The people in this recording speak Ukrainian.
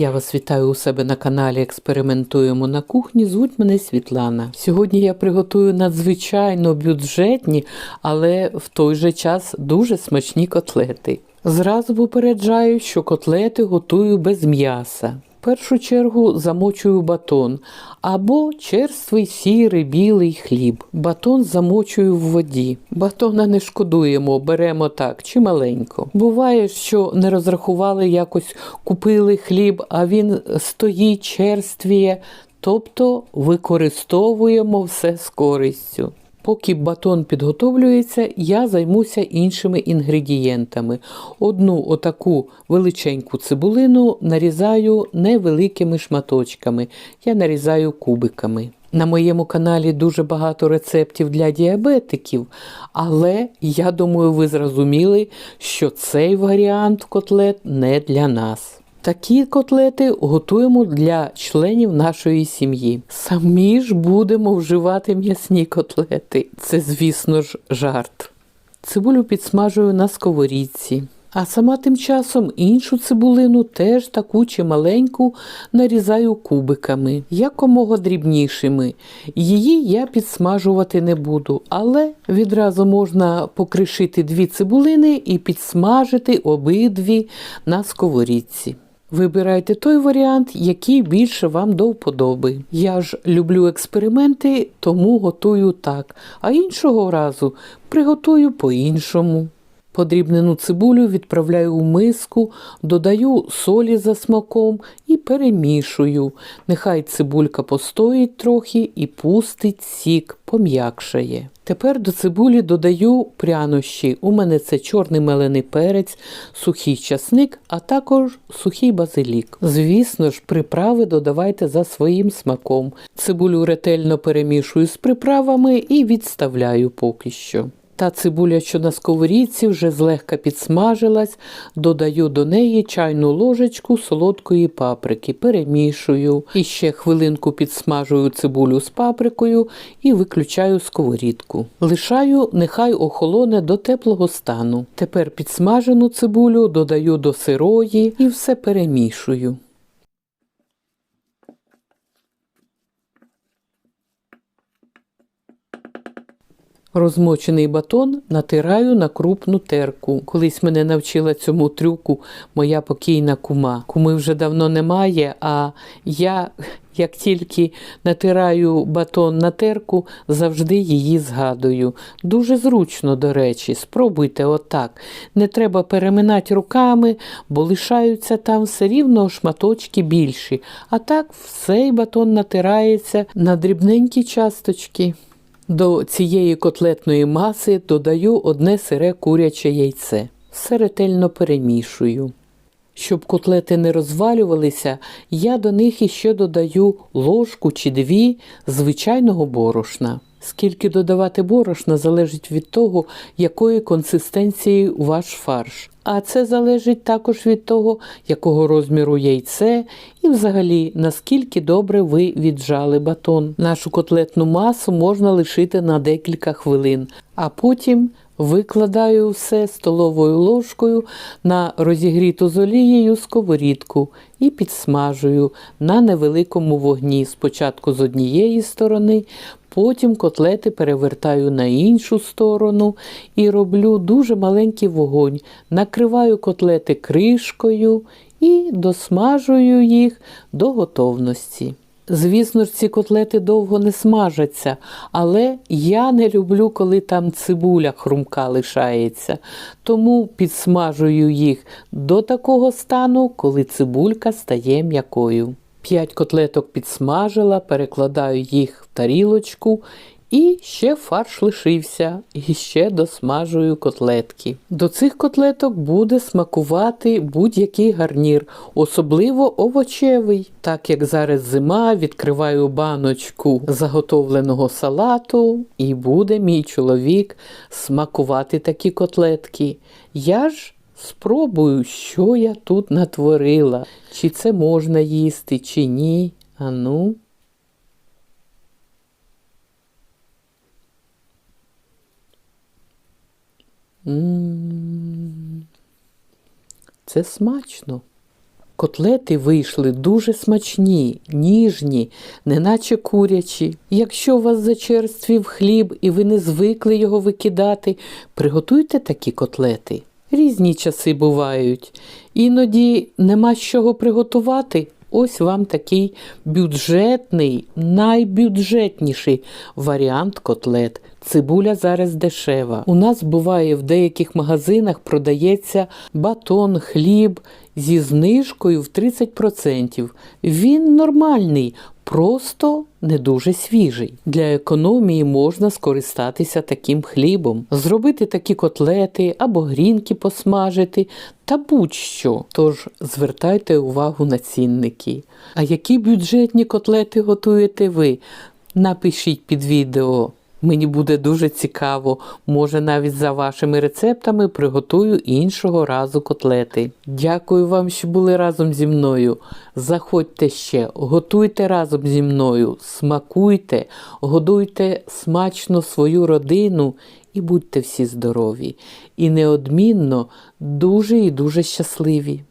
Я вас вітаю у себе на каналі Експериментуємо на кухні. Звуть мене Світлана. Сьогодні я приготую надзвичайно бюджетні, але в той же час дуже смачні котлети. Зразу попереджаю, що котлети готую без м'яса. В першу чергу замочую батон або черствий сірий білий хліб. Батон замочую в воді. Батона не шкодуємо, беремо так чи маленько. Буває, що не розрахували якось, купили хліб, а він стоїть, черствіє. Тобто використовуємо все з користю. Поки батон підготовлюється, я займуся іншими інгредієнтами. Одну отаку величеньку цибулину нарізаю невеликими шматочками. Я нарізаю кубиками. На моєму каналі дуже багато рецептів для діабетиків, але я думаю, ви зрозуміли, що цей варіант котлет не для нас. Такі котлети готуємо для членів нашої сім'ї. Самі ж будемо вживати м'ясні котлети. Це, звісно ж, жарт. Цибулю підсмажую на сковорідці. А сама тим часом іншу цибулину, теж таку чи маленьку, нарізаю кубиками, якомога дрібнішими. Її я підсмажувати не буду, але відразу можна покришити дві цибулини і підсмажити обидві на сковорідці. Вибирайте той варіант, який більше вам до вподоби. Я ж люблю експерименти, тому готую так, а іншого разу приготую по-іншому. Подрібнену цибулю відправляю у миску, додаю солі за смаком і перемішую. Нехай цибулька постоїть трохи і пустить сік, пом'якшає. Тепер до цибулі додаю прянощі. У мене це чорний мелений перець, сухий часник, а також сухий базилік. Звісно ж, приправи додавайте за своїм смаком. Цибулю ретельно перемішую з приправами і відставляю поки що. Та цибуля, що на сковорідці вже злегка підсмажилась, додаю до неї чайну ложечку солодкої паприки, перемішую. І ще хвилинку підсмажую цибулю з паприкою і виключаю сковорідку. Лишаю, нехай охолоне до теплого стану. Тепер підсмажену цибулю додаю до сирої і все перемішую. Розмочений батон натираю на крупну терку. Колись мене навчила цьому трюку моя покійна кума. Куми вже давно немає, а я, як тільки натираю батон на терку, завжди її згадую. Дуже зручно, до речі, спробуйте отак. Не треба переминати руками, бо лишаються там все рівно шматочки більші. А так цей батон натирається на дрібненькі часточки. До цієї котлетної маси додаю одне сире куряче яйце. Все ретельно перемішую. Щоб котлети не розвалювалися, я до них іще додаю ложку чи дві звичайного борошна. Скільки додавати борошна залежить від того, якої консистенції ваш фарш. А це залежить також від того, якого розміру яйце і взагалі наскільки добре ви віджали батон. Нашу котлетну масу можна лишити на декілька хвилин, а потім викладаю все столовою ложкою на розігріту з олією сковорідку і підсмажую на невеликому вогні. Спочатку з однієї сторони, Потім котлети перевертаю на іншу сторону і роблю дуже маленький вогонь. Накриваю котлети кришкою і досмажую їх до готовності. Звісно ж, ці котлети довго не смажаться, але я не люблю, коли там цибуля хрумка лишається. Тому підсмажую їх до такого стану, коли цибулька стає м'якою. П'ять котлеток підсмажила, перекладаю їх в тарілочку і ще фарш лишився, і ще досмажую котлетки. До цих котлеток буде смакувати будь-який гарнір, особливо овочевий. Так як зараз зима, відкриваю баночку заготовленого салату, і буде мій чоловік смакувати такі котлетки. Я ж Спробую, що я тут натворила, чи це можна їсти, чи ні. Ану. -м. Це смачно. Котлети вийшли дуже смачні, ніжні, неначе курячі. Якщо у вас зачерствів хліб і ви не звикли його викидати, приготуйте такі котлети. Різні часи бувають. Іноді нема з чого приготувати. Ось вам такий бюджетний, найбюджетніший варіант котлет. Цибуля зараз дешева. У нас буває в деяких магазинах продається батон, хліб зі знижкою в 30%. Він нормальний, просто не дуже свіжий. Для економії можна скористатися таким хлібом, зробити такі котлети або грінки посмажити та будь-що. Тож звертайте увагу на цінники. А які бюджетні котлети готуєте ви? Напишіть під відео. Мені буде дуже цікаво, може навіть за вашими рецептами приготую іншого разу котлети. Дякую вам, що були разом зі мною. Заходьте ще, готуйте разом зі мною, смакуйте, годуйте смачно свою родину і будьте всі здорові. І неодмінно дуже і дуже щасливі.